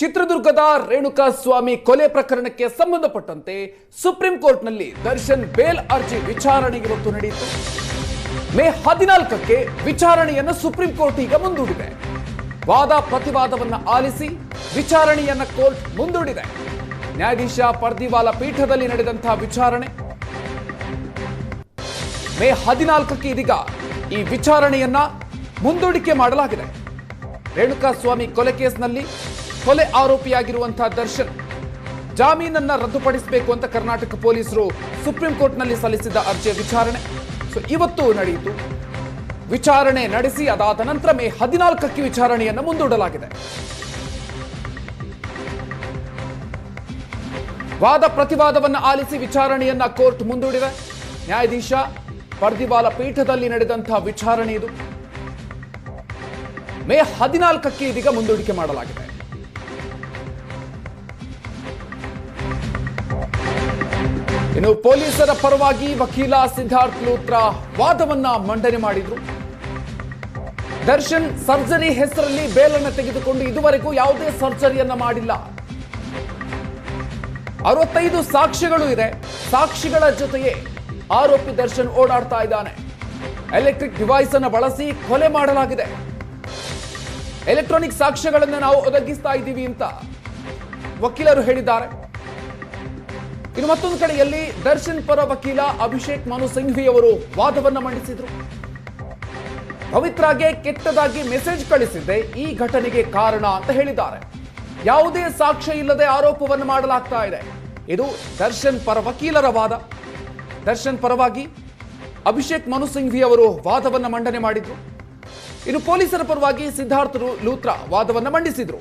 ಚಿತ್ರದುರ್ಗದ ರೇಣುಕಾ ಸ್ವಾಮಿ ಕೊಲೆ ಪ್ರಕರಣಕ್ಕೆ ಸಂಬಂಧಪಟ್ಟಂತೆ ಸುಪ್ರೀಂ ಕೋರ್ಟ್ನಲ್ಲಿ ದರ್ಶನ್ ಬೇಲ್ ಅರ್ಜಿ ವಿಚಾರಣೆ ಇವತ್ತು ನಡೆಯಿತು. ಮೇ ಹದಿನಾಲ್ಕಕ್ಕೆ ವಿಚಾರಣೆಯನ್ನು ಸುಪ್ರೀಂ ಕೋರ್ಟ್ ಈಗ ಮುಂದೂಡಿದೆ. ವಾದ ಪ್ರತಿವಾದವನ್ನು ಆಲಿಸಿ ವಿಚಾರಣೆಯನ್ನು ಕೋರ್ಟ್ ಮುಂದೂಡಿದೆ. ನ್ಯಾಯಾಧೀಶ ಪರ್ದಿವಾಲ ಪೀಠದಲ್ಲಿ ನಡೆದಂತಹ ವಿಚಾರಣೆ. ಮೇ ಹದಿನಾಲ್ಕಕ್ಕೆ ಇದೀಗ ಈ ವಿಚಾರಣೆಯನ್ನ ಮುಂದೂಡಿಕೆ ಮಾಡಲಾಗಿದೆ. ರೇಣುಕಾ ಸ್ವಾಮಿ ಕೊಲೆ ಕೇಸ್ನಲ್ಲಿ ಕೊಲೆ ಆರೋಪಿಯಾಗಿರುವಂತಹ ದರ್ಶನ್ ಜಾಮೀನನ್ನ ರದ್ದುಪಡಿಸಬೇಕು ಅಂತ ಕರ್ನಾಟಕ ಪೊಲೀಸರು ಸುಪ್ರೀಂ ಕೋರ್ಟ್ನಲ್ಲಿ ಸಲ್ಲಿಸಿದ್ದ ಅರ್ಜಿಯ ವಿಚಾರಣೆ. ಸೊ ಇವತ್ತು ನಡೆಯಿತು. ವಿಚಾರಣೆ ನಡೆಸಿ, ಅದಾದ ನಂತರ ಮೇ ಹದಿನಾಲ್ಕಕ್ಕೆ ವಿಚಾರಣೆಯನ್ನು ಮುಂದೂಡಲಾಗಿದೆ. ವಾದ ಪ್ರತಿವಾದವನ್ನು ಆಲಿಸಿ ವಿಚಾರಣೆಯನ್ನ ಕೋರ್ಟ್ ಮುಂದೂಡಿದೆ. ನ್ಯಾಯಾಧೀಶ ಪರ್ದಿವಾಲ ಪೀಠದಲ್ಲಿ ನಡೆದಂತಹ ವಿಚಾರಣೆ ಇದು. ಮೇ ಹದಿನಾಲ್ಕಕ್ಕೆ ಇದೀಗ ಮುಂದೂಡಿಕೆ ಮಾಡಲಾಗಿದೆ. ಇನ್ನು ಪೊಲೀಸರ ಪರವಾಗಿ ವಕೀಲ ಸಿದ್ಧಾರ್ಥ್ ಲೋತ್ರ ವಾದವನ್ನ ಮಂಡನೆ ಮಾಡಿದ್ರು. ದರ್ಶನ್ ಸರ್ಜರಿ ಹೆಸರಲ್ಲಿ ಬೇಲನ್ನು ತೆಗೆದುಕೊಂಡು ಇದುವರೆಗೂ ಯಾವುದೇ ಸರ್ಜರಿಯನ್ನ ಮಾಡಿಲ್ಲ. ಅರವತ್ತೈದು ಸಾಕ್ಷಿಗಳು ಇದೆ. ಸಾಕ್ಷಿಗಳ ಜೊತೆಯೇ ಆರೋಪಿ ದರ್ಶನ್ ಓಡಾಡ್ತಾ ಇದ್ದಾನೆ. ಎಲೆಕ್ಟ್ರಿಕ್ ಡಿವೈಸ್ ಅನ್ನು ಬಳಸಿ ಕೊಲೆ ಮಾಡಲಾಗಿದೆ. ಎಲೆಕ್ಟ್ರಾನಿಕ್ ಸಾಕ್ಷ್ಯಗಳನ್ನು ನಾವು ಒದಗಿಸ್ತಾ ಇದ್ದೀವಿ ಅಂತ ವಕೀಲರು ಹೇಳಿದ್ದಾರೆ. ಇನ್ನು ಮತ್ತೊಂದು ಕಡೆಯಲ್ಲಿ ದರ್ಶನ್ ಪರ ವಕೀಲ ಅಭಿಷೇಕ್ ಮನು ಸಿಂಘ್ವಿ ಅವರು ವಾದವನ್ನ ಮಂಡಿಸಿದ್ರು. ಪವಿತ್ರಾಗೆ ಕೆಟ್ಟದಾಗಿ ಮೆಸೇಜ್ ಕಳಿಸಿದ್ದೆ ಈ ಘಟನೆಗೆ ಕಾರಣ ಅಂತ ಹೇಳಿದ್ದಾರೆ. ಯಾವುದೇ ಸಾಕ್ಷ್ಯ ಇಲ್ಲದೆ ಆರೋಪವನ್ನು ಮಾಡಲಾಗ್ತಾ ಇದೆ. ಇದು ದರ್ಶನ್ ಪರ ವಕೀಲರ ವಾದ. ದರ್ಶನ್ ಪರವಾಗಿ ಅಭಿಷೇಕ್ ಮನು ಸಿಂಘ್ವಿ ಅವರು ವಾದವನ್ನ ಮಂಡನೆ ಮಾಡಿದ್ರು. ಇನ್ನು ಪೊಲೀಸರ ಪರವಾಗಿ ಸಿದ್ಧಾರ್ಥರು ಲೂತ್ರ ವಾದವನ್ನ ಮಂಡಿಸಿದ್ರು.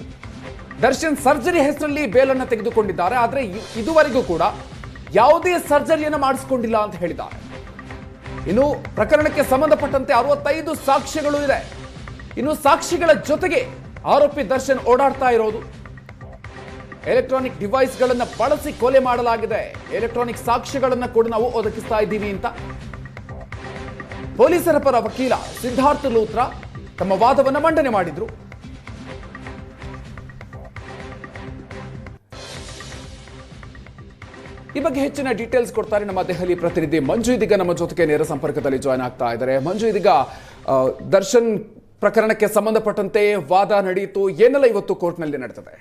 ದರ್ಶನ್ ಸರ್ಜರಿ ಹೆಸರಲ್ಲಿ ಬೇಲನ್ನು ತೆಗೆದುಕೊಂಡಿದ್ದಾರೆ. ಆದರೆ ಇದುವರೆಗೂ ಕೂಡ ಯಾವುದೇ ಸರ್ಜರಿಯನ್ನು ಮಾಡಿಸಿಕೊಂಡಿಲ್ಲ ಅಂತ ಹೇಳಿದ್ದಾರೆ. ಇನ್ನು ಪ್ರಕರಣಕ್ಕೆ ಸಂಬಂಧಪಟ್ಟಂತೆ ಅರವತ್ತೈದು ಸಾಕ್ಷ್ಯಗಳು ಇದೆ. ಇನ್ನು ಸಾಕ್ಷಿಗಳ ಜೊತೆಗೆ ಆರೋಪಿ ದರ್ಶನ್ ಓಡಾಡ್ತಾ ಇರೋದು. ಎಲೆಕ್ಟ್ರಾನಿಕ್ ಡಿವೈಸ್ಗಳನ್ನು ಬಳಸಿ ಕೊಲೆ ಮಾಡಲಾಗಿದೆ. ಎಲೆಕ್ಟ್ರಾನಿಕ್ ಸಾಕ್ಷ್ಯಗಳನ್ನು ಕೂಡ ನಾವು ಒದಗಿಸ್ತಾ ಇದ್ದೀವಿ ಅಂತ. ಪೊಲೀಸರ ಪರ ವಕೀಲ ಸಿದ್ಧಾರ್ಥ ಲೂತ್ರ ತಮ್ಮ ವಾದವನ್ನು ಮಂಡನೆ ಮಾಡಿದ್ರು. ಈ ಬಗ್ಗೆ ಹೆಚ್ಚಿನ ಡೀಟೇಲ್ಸ್ ಕೊಡ್ತಾರೆ ನಮ್ಮ ದೆಹಲಿ ಪ್ರತಿನಿಧಿ. ಮಂಜು ಇದೀಗ ನಮ್ಮ ಜೊತೆಗೆ ನೇರ ಸಂಪರ್ಕದಲ್ಲಿ ಜಾಯ್ನ್ ಆಗ್ತಾ ಇದ್ದಾರೆ. ಮಂಜು ಇದೀಗ ದರ್ಶನ್ ಪ್ರಕರಣಕ್ಕೆ ಸಂಬಂಧಪಟ್ಟಂತೆ ವಾದ ನಡೆಯಿತು. ಏನೆಲ್ಲ ಇವತ್ತು ಕೋರ್ಟ್ನಲ್ಲಿ ನಡೆದಿದೆ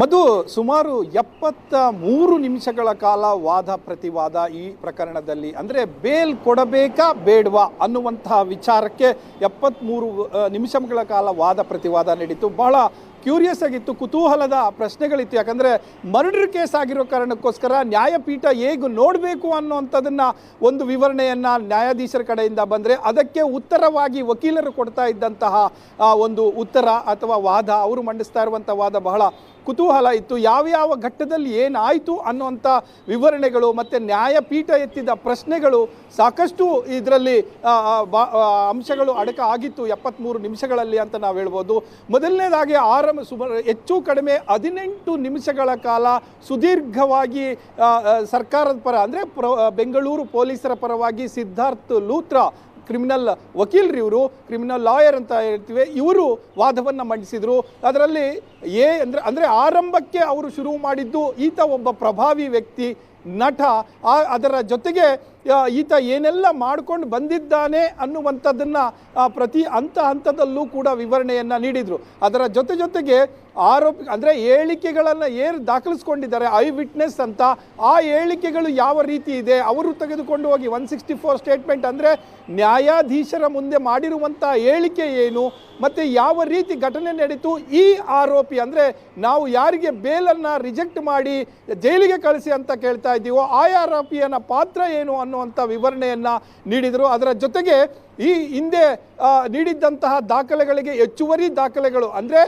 ಮಧು, ಸುಮಾರು ಎಪ್ಪತ್ತ ಮೂರು ನಿಮಿಷಗಳ ಕಾಲ ವಾದ ಪ್ರತಿವಾದ ಈ ಪ್ರಕರಣದಲ್ಲಿ. ಅಂದರೆ ಬೇಲ್ ಕೊಡಬೇಕಾ, ಬೇಡವಾ ಅನ್ನುವಂತಹ ವಿಚಾರಕ್ಕೆ ಎಪ್ಪತ್ತ್ಮೂರು ನಿಮಿಷಗಳ ಕಾಲ ವಾದ ಪ್ರತಿವಾದ ನಡೀತು. ಬಹಳ ಕ್ಯೂರಿಯಸ್ ಆಗಿತ್ತು, ಕುತೂಹಲದ ಪ್ರಶ್ನೆಗಳಿತ್ತು. ಯಾಕಂದರೆ ಮರ್ಡರ್ ಕೇಸ್ ಆಗಿರೋ ಕಾರಣಕ್ಕೋಸ್ಕರ ನ್ಯಾಯಪೀಠ ಹೇಗೆ ನೋಡಬೇಕು ಅನ್ನೋವಂಥದ್ದನ್ನು ಒಂದು ವಿವರಣೆಯನ್ನು ನ್ಯಾಯಾಧೀಶರ ಕಡೆಯಿಂದ ಬಂದರೆ ಅದಕ್ಕೆ ಉತ್ತರವಾಗಿ ವಕೀಲರು ಕೊಡ್ತಾ ಇದ್ದಂತಹ ಒಂದು ಉತ್ತರ ಅಥವಾ ವಾದ, ಅವರು ಮಂಡಿಸ್ತಾ ಇರುವಂಥ ವಾದ ಬಹಳ ಕುತೂಹಲ ಇತ್ತು. ಯಾವ್ಯಾವ ಘಟ್ಟದಲ್ಲಿ ಏನಾಯಿತು ಅನ್ನುವಂಥ ವಿವರಣೆಗಳು ಮತ್ತು ನ್ಯಾಯಪೀಠ ಎತ್ತಿದ ಪ್ರಶ್ನೆಗಳು ಸಾಕಷ್ಟು ಇದರಲ್ಲಿ ಅಂಶಗಳು ಅಡಕ ಆಗಿತ್ತು. ಎಪ್ಪತ್ತ್ಮೂರು ನಿಮಿಷಗಳಲ್ಲಿ ಅಂತ ನಾವು ಹೇಳ್ಬೋದು. ಮೊದಲನೇದಾಗಿ ಆರಂಭ ಸುಮಾರು ಹೆಚ್ಚು ಕಡಿಮೆ ಹದಿನೆಂಟು ನಿಮಿಷಗಳ ಕಾಲ ಸುದೀರ್ಘವಾಗಿ ಸರ್ಕಾರದ ಪರ ಅಂದರೆ ಪ್ರ ಬೆಂಗಳೂರು ಪೊಲೀಸರ ಪರವಾಗಿ ಸಿದ್ಧಾರ್ಥ್ ಲೂತ್ರ ಕ್ರಿಮಿನಲ್ ವಕೀಲರು ಇವರು, ಕ್ರಿಮಿನಲ್ ಲಾಯರ್ ಅಂತ ಹೇಳ್ತೀವಿ. ಇವರು ವಾದವನ್ನು ಮಂಡಿಸಿದರು. ಅದರಲ್ಲಿ ಏ ಅಂದರೆ ಅಂದರೆ ಆರಂಭಕ್ಕೆ ಅವರು ಶುರು ಮಾಡಿದ್ದು ಈತ ಒಬ್ಬ ಪ್ರಭಾವಿ ವ್ಯಕ್ತಿ, ನಟ. ಅದರ ಜೊತೆಗೆ ಈತ ಏನೆಲ್ಲ ಮಾಡ್ಕೊಂಡು ಬಂದಿದ್ದಾನೆ ಅನ್ನುವಂಥದ್ದನ್ನು ಪ್ರತಿ ಹಂತ ಹಂತದಲ್ಲೂ ಕೂಡ ವಿವರಣೆಯನ್ನು ನೀಡಿದರು. ಅದರ ಜೊತೆ ಜೊತೆಗೆ ಆರೋಪಿ, ಅಂದರೆ ಹೇಳಿಕೆಗಳನ್ನು ಏನು ದಾಖಲಿಸ್ಕೊಂಡಿದ್ದಾರೆ, ಐ ವಿಟ್ನೆಸ್ ಅಂತ. ಆ ಹೇಳಿಕೆಗಳು ಯಾವ ರೀತಿ ಇದೆ, ಅವರು ತೆಗೆದುಕೊಂಡು ಹೋಗಿ ಒನ್ ಸಿಕ್ಸ್ಟಿ ಫೋರ್ ಸ್ಟೇಟ್ಮೆಂಟ್ ಅಂದರೆ ನ್ಯಾಯಾಧೀಶರ ಮುಂದೆ ಮಾಡಿರುವಂಥ ಹೇಳಿಕೆ ಏನು, ಮತ್ತು ಯಾವ ರೀತಿ ಘಟನೆ ನಡೀತು, ಈ ಆರೋಪಿ ಅಂದರೆ ನಾವು ಯಾರಿಗೆ ಬೇಲನ್ನು ರಿಜೆಕ್ಟ್ ಮಾಡಿ ಜೈಲಿಗೆ ಕಳಿಸಿ ಅಂತ ಕೇಳ್ತಾ ಇದ್ದೀವೋ ಆ ಆರೋಪಿಯನ ಪಾತ್ರ ಏನು ಅನ್ನುವಂಥ ವಿವರಣೆಯನ್ನು ನೀಡಿದರು. ಅದರ ಜೊತೆಗೆ ಈ ಹಿಂದೆ ನೀಡಿದ್ದಂತಹ ದಾಖಲೆಗಳಿಗೆ ಹೆಚ್ಚುವರಿ ದಾಖಲೆಗಳು ಅಂದರೆ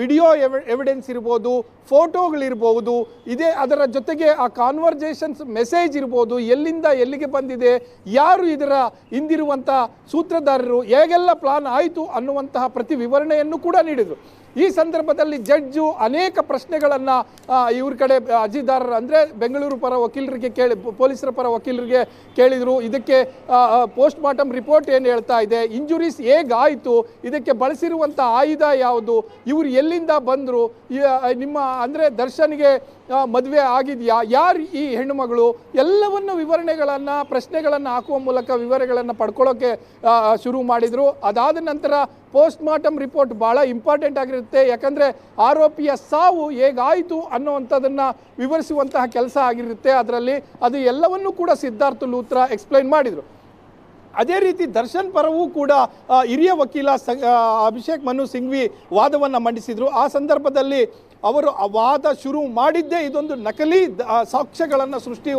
ವಿಡಿಯೋ ಎವಿಡೆನ್ಸ್ ಇರ್ಬೋದು ಫೋಟೋಗಳಿರ್ಬೋದು ಇದೇ, ಅದರ ಜೊತೆಗೆ ಆ ಕಾನ್ವರ್ಜೇಷನ್ಸ್ ಮೆಸೇಜ್ ಇರ್ಬೋದು, ಎಲ್ಲಿಂದ ಎಲ್ಲಿಗೆ ಬಂದಿದೆ, ಯಾರು ಇದರ ಹಿಂದಿರುವಂಥ ಸೂತ್ರಧಾರರು, ಹೇಗೆಲ್ಲ ಪ್ಲಾನ್ ಆಯಿತು ಅನ್ನುವಂತಹ ಪ್ರತಿ ವಿವರಣೆಯನ್ನು ಕೂಡ ನೀಡಿದರು. ಈ ಸಂದರ್ಭದಲ್ಲಿ ಜಡ್ಜು ಅನೇಕ ಪ್ರಶ್ನೆಗಳನ್ನು ಇವ್ರ ಕಡೆ ಅರ್ಜಿದಾರರು, ಅಂದರೆ ಬೆಂಗಳೂರು ಪರ ವಕೀಲರಿಗೆ ಕೇಳಿ ಪೊಲೀಸರ ಪರ ವಕೀಲರಿಗೆ ಕೇಳಿದರು. ಇದಕ್ಕೆ ಪೋಸ್ಟ್ ಮಾರ್ಟಮ್ ರಿಪೋರ್ಟ್ ಏನು ಹೇಳ್ತಾ ಇದೆ? ಇಂಜುರೀಸ್ ಹೇಗಾಯಿತು? ಇದಕ್ಕೆ ಬಳಸಿರುವಂಥ ಆಯುಧ ಯಾವುದು? ಇವರು ಎಲ್ಲಿಂದ ಬಂದರು? ನಿಮ್ಮ, ಅಂದರೆ ದರ್ಶನ್ಗೆ ಮದುವೆ ಆಗಿದೆಯಾ? ಯಾರು ಈ ಹೆಣ್ಣುಮಗಳು? ಎಲ್ಲವನ್ನು ವಿವರಣೆಗಳನ್ನು, ಪ್ರಶ್ನೆಗಳನ್ನು ಹಾಕುವ ಮೂಲಕ ವಿವರಗಳನ್ನು ಪಡ್ಕೊಳ್ಳೋಕ್ಕೆ ಶುರು ಮಾಡಿದರು. ಅದಾದ ನಂತರ ಪೋಸ್ಟ್ ಮಾರ್ಟಮ್ ರಿಪೋರ್ಟ್ ಭಾಳ ಇಂಪಾರ್ಟೆಂಟ್ ಆಗಿರುತ್ತೆ. ಯಾಕಂದರೆ ಆರೋಪಿಯ ಸಾವು ಹೇಗಾಯಿತು ಅನ್ನೋವಂಥದ್ದನ್ನು ವಿವರಿಸುವಂತಹ ಕೆಲಸ ಆಗಿರುತ್ತೆ. ಅದರಲ್ಲಿ ಅದು ಎಲ್ಲವನ್ನೂ ಕೂಡ ಸಿದ್ಧಾರ್ಥ ಲೂತ್ರ ಎಕ್ಸ್ಪ್ಲೈನ್ ಮಾಡಿದರು. ಅದೇ ರೀತಿ ದರ್ಶನ್ ಪರವೂ ಕೂಡ ಹಿರಿಯ ವಕೀಲ ಅಭಿಷೇಕ್ ಮನು ಸಿಂಘ್ವಿ ವಾದವನ್ನು ಮಂಡಿಸಿದರು. ಆ ಸಂದರ್ಭದಲ್ಲಿ ಅವರು ವಾದ ಶುರು ಮಾಡಿದ್ದೇ ಇದೊಂದು ನಕಲಿ ಸಾಕ್ಷ್ಯಗಳನ್ನು ಸೃಷ್ಟಿ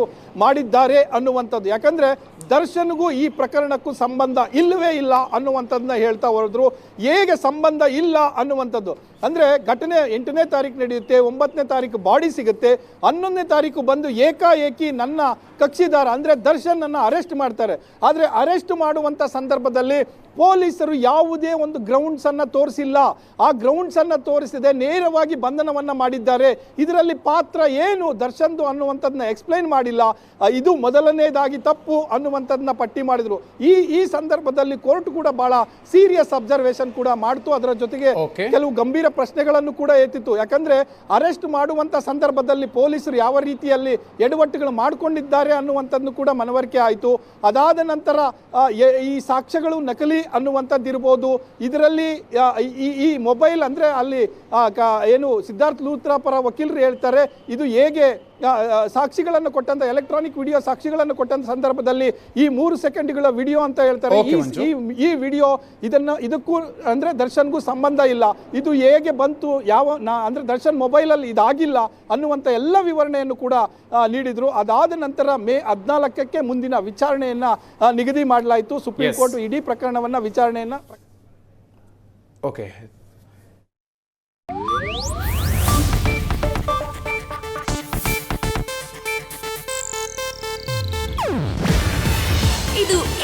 ಮಾಡಿದ್ದಾರೆ ಅನ್ನುವಂಥದ್ದು. ಯಾಕಂದರೆ ದರ್ಶನ್ಗೂ ಈ ಪ್ರಕರಣಕ್ಕೂ ಸಂಬಂಧ ಇಲ್ಲವೇ ಇಲ್ಲ ಅನ್ನುವಂಥದ್ದನ್ನ ಹೇಳ್ತಾ ಹೊರದ್ರು. ಹೇಗೆ ಸಂಬಂಧ ಇಲ್ಲ ಅನ್ನುವಂಥದ್ದು? ಅಂದರೆ ಘಟನೆ ಎಂಟನೇ ತಾರೀಕು ನಡೆಯುತ್ತೆ ಒಂಬತ್ತನೇ ತಾರೀಕು ಬಾಡಿ ಸಿಗುತ್ತೆ ಹನ್ನೊಂದನೇ ತಾರೀಕು ಬಂದು ಏಕಾಏಕಿ ನನ್ನ ಕಕ್ಷಿದಾರ ಅಂದರೆ ದರ್ಶನನ್ನು ಅರೆಸ್ಟ್ ಮಾಡ್ತಾರೆ. ಆದರೆ ಅರೆಸ್ಟ್ ಮಾಡುವಂಥ ಸಂದರ್ಭದಲ್ಲಿ ಪೊಲೀಸರು ಯಾವುದೇ ಒಂದು ಗ್ರೌಂಡ್ಸನ್ನು ತೋರಿಸಿಲ್ಲ. ಆ ಗ್ರೌಂಡ್ಸನ್ನು ತೋರಿಸದೆ ನೇರವಾಗಿ ಬಂಧನವನ್ನು ಮಾಡಿದ್ದಾರೆ. ಇದರಲ್ಲಿ ಪಾತ್ರ ಏನು ದರ್ಶನ್ದು ಅನ್ನುವಂಥದ್ದನ್ನ ಎಕ್ಸ್ಪ್ಲೈನ್ ಮಾಡಿಲ್ಲ. ಇದು ಮೊದಲನೇದಾಗಿ ತಪ್ಪು ಅನ್ನುವಂಥದ್ದನ್ನ ಪಟ್ಟಿ ಮಾಡಿದರು. ಈ ಈ ಸಂದರ್ಭದಲ್ಲಿ ಕೋರ್ಟ್ ಕೂಡ ಬಹಳ ಸೀರಿಯಸ್ ಅಬ್ಸರ್ವೇಷನ್ ಕೂಡ ಮಾಡ್ತು. ಅದರ ಜೊತೆಗೆ ಕೆಲವು ಗಂಭೀರ ಪ್ರಶ್ನೆಗಳನ್ನು ಕೂಡ ಎತ್ತಿತ್ತು. ಯಾಕಂದ್ರೆ ಅರೆಸ್ಟ್ ಮಾಡುವಂತ ಸಂದರ್ಭದಲ್ಲಿ ಪೊಲೀಸರು ಯಾವ ರೀತಿಯಲ್ಲಿ ಎಡವಟ್ಟುಗಳು ಮಾಡಿಕೊಂಡಿದ್ದಾರೆ ಅನ್ನುವಂಥದ್ದು ಕೂಡ ಮನವರಿಕೆ ಆಯಿತು. ಅದಾದ ನಂತರ ಈ ಸಾಕ್ಷ್ಯಗಳು ನಕಲಿ ಅನ್ನುವಂಥದ್ದು ಇರ್ಬೋದು ಇದರಲ್ಲಿ ಈ ಮೊಬೈಲ್ ಅಂದ್ರೆ ಅಲ್ಲಿ ಏನು ಸಿದ್ಧಾರ್ಥ್ ಲೂತ್ರ ಪರ ವಕೀಲರು ಹೇಳ್ತಾರೆ, ಇದು ಹೇಗೆ ಸಾಕ್ಷಿಗಳನ್ನು ಕೊಟ್ಟಂತ ಎಲೆಕ್ಟ್ರಾನಿಕ್ ವಿಡಿಯೋ ಸಾಕ್ಷಿಗಳನ್ನು ಕೊಟ್ಟಂತ ಸಂದರ್ಭದಲ್ಲಿ ಈ ಮೂರು ಸೆಕೆಂಡ್ಗಳ ವಿಡಿಯೋ ಅಂತ ಹೇಳ್ತಾರೆ. ಈ- ವಿಡಿಯೋ ಇದನ್ನ ಇದಕ್ಕೂ ಅಂದ್ರೆ ದರ್ಶನ್ಗೂ ಸಂಬಂಧ ಇಲ್ಲ. ಇದು ಹೇಗೆ ಬಂತು ಯಾವ ಅಂದ್ರೆ ದರ್ಶನ್ ಮೊಬೈಲ್ ಅಲ್ಲಿ ಇದಾಗಿಲ್ಲ ಅನ್ನುವಂತ ಎಲ್ಲ ವಿವರಣೆಯನ್ನು ಕೂಡ ನೀಡಿದ್ರು. ಅದಾದ ನಂತರ ಮೇ ಹದಿನಾಲ್ಕಕ್ಕೆ ಮುಂದಿನ ವಿಚಾರಣೆಯನ್ನ ನಿಗದಿ ಮಾಡಲಾಯಿತು. ಸುಪ್ರೀಂ ಕೋರ್ಟ್ ಇಡೀ ಪ್ರಕರಣವನ್ನ ವಿಚಾರಣೆಯನ್ನ ಓಕೆ